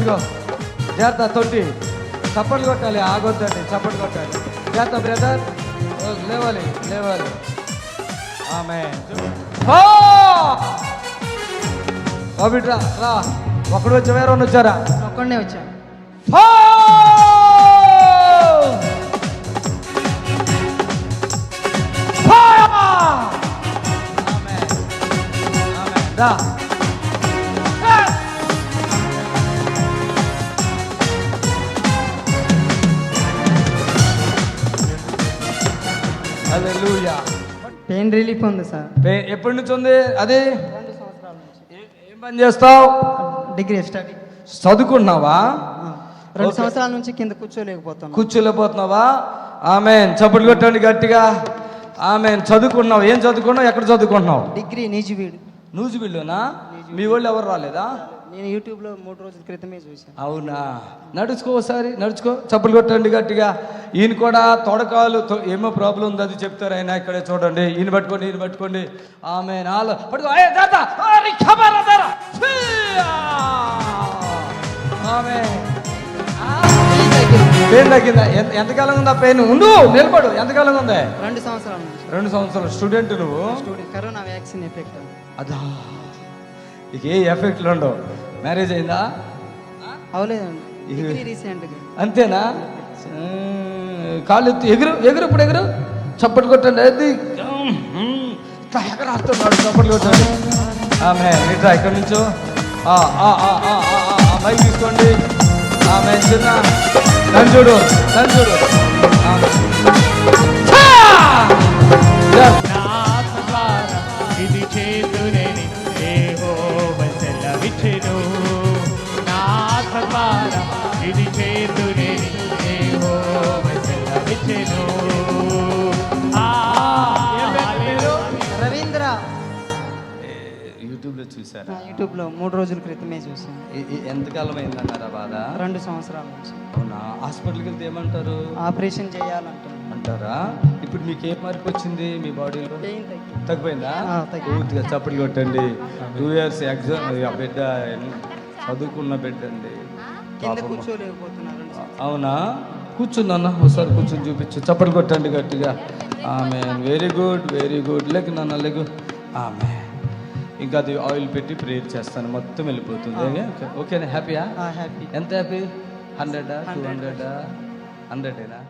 పడుకో జాగ్రత్త తొట్టి. చప్పట్లు కొట్టాలి ఆగొద్దండి చప్పట్లు కొట్టాలి. జాగ్రత్త బ్రదర్ లేవాలి లేవాలి. ఆమె. రా రా. ఒకడు వచ్చి వేరే వచ్చారా? ఒక్కడనే వచ్చా. రా. హల్లెలూయా. పెయిన్ రిలీఫ్ ఉంది సార్ ఎప్పటి నుంచి ఉంది? అది? ఏ- పని చేస్తావు? డిగ్రీ స్టడీ చదువుకున్నావా? రెండు. సంవత్సరాల నుంచి కింద కూర్చోలేకపోతున్నాను కూర్చోలేకపోతున్నావా? ఆమె చప్పట్లు కొట్టండి గట్టిగా. ఆమె చదువుకున్నావు. ఏం చదువుకున్నావు? ఎక్కడ చదువుకుంటున్నావు డిగ్రీ నిజువీడు నూజిబిల్లునా మీ వాళ్ళు ఎవరు రాలేదా? నేను యూట్యూబ్లో మూడు రోజుల క్రితమే చూశాను. అవునా? నడుచుకో ఒకసారి. నడుచుకో. చప్పట్లు కొట్టండి గట్టిగా. ఈయన కూడా తొడకాలు ఏమో ప్రాబ్లం ఉంది అది చెప్తారు ఆయన ఇక్కడే చూడండి. ఈయన పట్టుకోండి ఈయన పట్టుకోండి. ఆమె నాలో పట్టుకో! ఆమె పెయిన్ తగ్గిందా? ఎంత ఎంతకాలం ఉందా పెయిన్? ఉండు నిలబడు. ఎంతకాలం ఉంది? రెండు సంవత్సరాల రెండు సంవత్సరాలు. స్టూడెంట్ నువ్వు? కరోనా వ్యాక్సిన్ ఎఫెక్ట్ అదా. ఇక ఏ ఎఫెక్ట్లు ఉండవు. మ్యారేజ్ అయిందా? అవలేదండి రీసెంట్గా. అంతేనా? కాళ్ళెత్తి ఎగురు ఎగురు ఇప్పుడు ఎగురు చప్పట్లు కొట్టండి అది ఇట్లా ఎగరాస్తున్నాడు చప్పట్లు కొట్టండి ఆమె ఇట్లా ఇక్కడి నుంచో ఆ, మైక్ తీసుకోండి ఆమె చిన్న నన్ను చూడు నన్ను చూడు ఆమె. ఛా! Yes. నాథ ద్వారా ఇది చేతులేని యెహోవా సెలవిచ్చెను. చూసారా యూట్యూబ్లో మూడు రోజుల క్రితమే ఎ- ఎంతకాలం అయిందన్నారా బాధ? రెండు సంవత్సరాల నుంచి. అవునా? హాస్పిటల్కి వెళ్తే ఏమంటారు? ఆపరేషన్ చేయాలంటున్నాను. అంటారా? ఇప్పుడు మీకు ఏ మార్పు వచ్చింది మీ బాడీలో? తగ్గిపోయిందా. పూర్తిగా చప్పట్లు కొట్టండి. టూ ఇయర్స్ ఎగ్జామ్ బిడ్డ చదువుకున్న బిడ్డ అండి. అవునా? కూర్చుందన్న ఒకసారి కూర్చొని చూపించు. చప్పట్లు కొట్టండి గట్టిగా. ఆమె వెరీ గుడ్ వెరీ గుడ్. లెగ్ నాన్న లెగ్ ఆమె ఇంకా అది ఆయిల్ పెట్టి ప్రేయర్ చేస్తాను. మొత్తం వెళ్ళిపోతుంది. ఓకే. ఓకేనా? హ్యాపీయా హ్యాపీ ఎంత హ్యాపీ హండ్రెడా టూ హండ్రెడా హండ్రెడేనా